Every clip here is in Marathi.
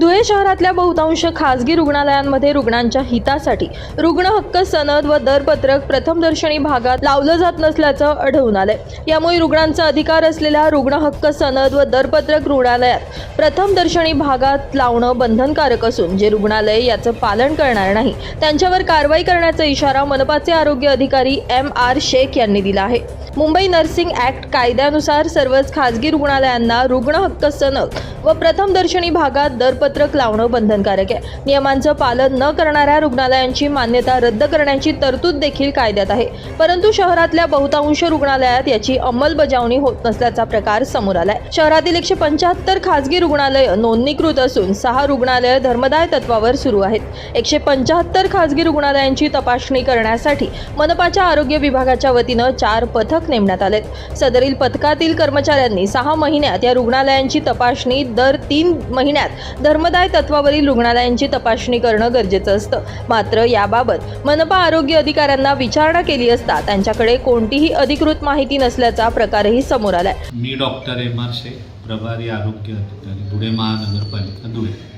शहरातल्या बहुतांश खासगी रुग्णालयांमध्ये रुग्णांच्या हितासाठी रुग्ण हक्क सनद व दरपत्रक प्रथमदर्शनी भागात लावलं जात नसल्याचं आढळून आलंय. यामुळे रुग्णांचा अधिकार असलेल्या रुग्ण हक्क सनद व दरपत्रक रुग्णालयात प्रथमदर्शनी भागात लावणं बंधनकारक असून जे रुग्णालय याचं पालन करणार नाही त्यांच्यावर कारवाई करण्याचा इशारा मनपाचे आरोग्य अधिकारी एम आर शेख यांनी दिला आहे. मुंबई नर्सिंग ॲक्ट कायद्यानुसार सर्वच खाजगी रुग्णालयांना रुग्ण हक्क सनक व प्रथमदर्शनी भागात दरपत्रक लावणं बंधनकारक आहे. नियमांचं पालन न करणाऱ्या रुग्णालयांची मान्यता रद्द करण्याची तरतूद देखील कायद्यात आहे. परंतु शहरातल्या बहुतांश रुग्णालयात याची अंमलबजावणी होत नसल्याचा प्रकार समोर आलाय. शहरातील एकशे पंच्याहत्तर खासगी रुग्णालयं नोंदणीकृत असून सहा रुग्णालयं धर्मदाय तत्वावर सुरू आहेत. एकशे पंच्याहत्तर खासगी रुग्णालयांची तपासणी करण्यासाठी मनपाच्या आरोग्य विभागाच्या वतीनं चार पथक नेमण्यात आलेत. सदरील पथकातील कर्मचाऱ्यांनी सहा महिन्यात या रुग्णालयांची तपासणी दर तीन महिन्यात धर्मदाय तत्वावरील रुग्णालयांची तपासणी करणं गरजेचं असतं. मात्र याबाबत मनपा आरोग्य अधिकाऱ्यांना विचारणा केली असता त्यांच्याकडे कोणतीही अधिकृत माहिती नसल्याचा प्रकारही समोर आलाय. मी डॉक्टर एम आर शेख प्रभारी आरोग्य अधिकारी धुळे महानगरपालिका धुळे.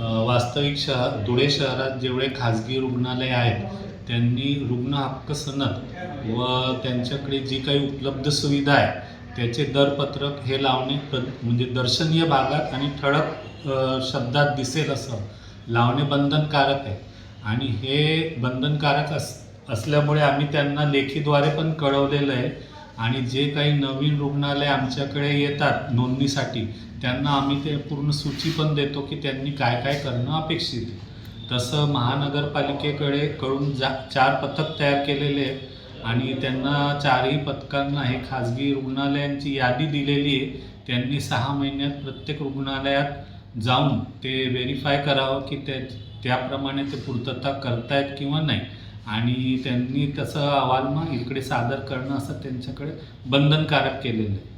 अ, वास्तविक शहर धुळे शहरात जेवढे खाजगी रुग्णालय आहेत त्यांनी रुग्ण हक्क सनद व त्यांच्याकडे जी काही उपलब्ध सुविधा आहे त्याचे दरपत्रक हे लावणे म्हणजे दर्शनीय भागात आणि ठळक शब्दात दिसेल असं लावणे बंधनकारक आहे. आणि हे बंधनकारक अस असल्यामुळे आम्ही त्यांना लेखीद्वारे पण कळवलेलं आहे. आणि जे काही नवीन रुग्णालय आमच्याकडे येतात नोंदणीसाठी त्यांना आम्ही ते पूर्ण सूची पण देतो की त्यांनी काय काय करणं अपेक्षित आहे. तसं महानगरपालिकेकडे कडून जा चार पथक तयार केलेले आहे आणि त्यांना चारही पथकांना हे खाजगी रुग्णालयांची यादी दिलेली आहे. त्यांनी सहा महिन्यात प्रत्येक रुग्णालयात जाऊन ते व्हेरीफाय करावं की त्या त्याप्रमाणे ते पूर्तता करतायत किंवा नाही. आणि त्यांनी तसं अहवाल मग इकडे सादर करणं असं त्यांच्याकडे बंधनकारक केलेलं आहे.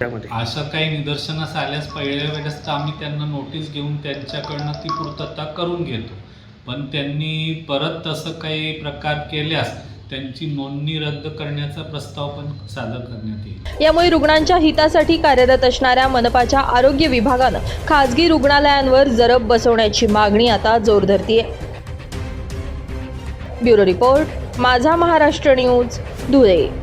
त्यामध्ये. असं काही निदर्शनास आल्यास पहिल्या वेळेस तर आम्ही त्यांना नोटीस घेऊन त्यांच्याकडनं ती पूर्तता करून घेतो. पण त्यांनी परत तसं काही प्रकार केल्यास त्यांची नोंदणी रद्द करण्याचा प्रस्ताव पण सादर करण्यात येईल. यामुळे रुग्णांच्या हितासाठी कार्यरत असणाऱ्या मनपाच्या आरोग्य विभागानं खासगी रुग्णालयांवर जरब बसवण्याची मागणी आता जोर धरतीये. ब्युरो रिपोर्ट माझा महाराष्ट्र न्यूज धुळे.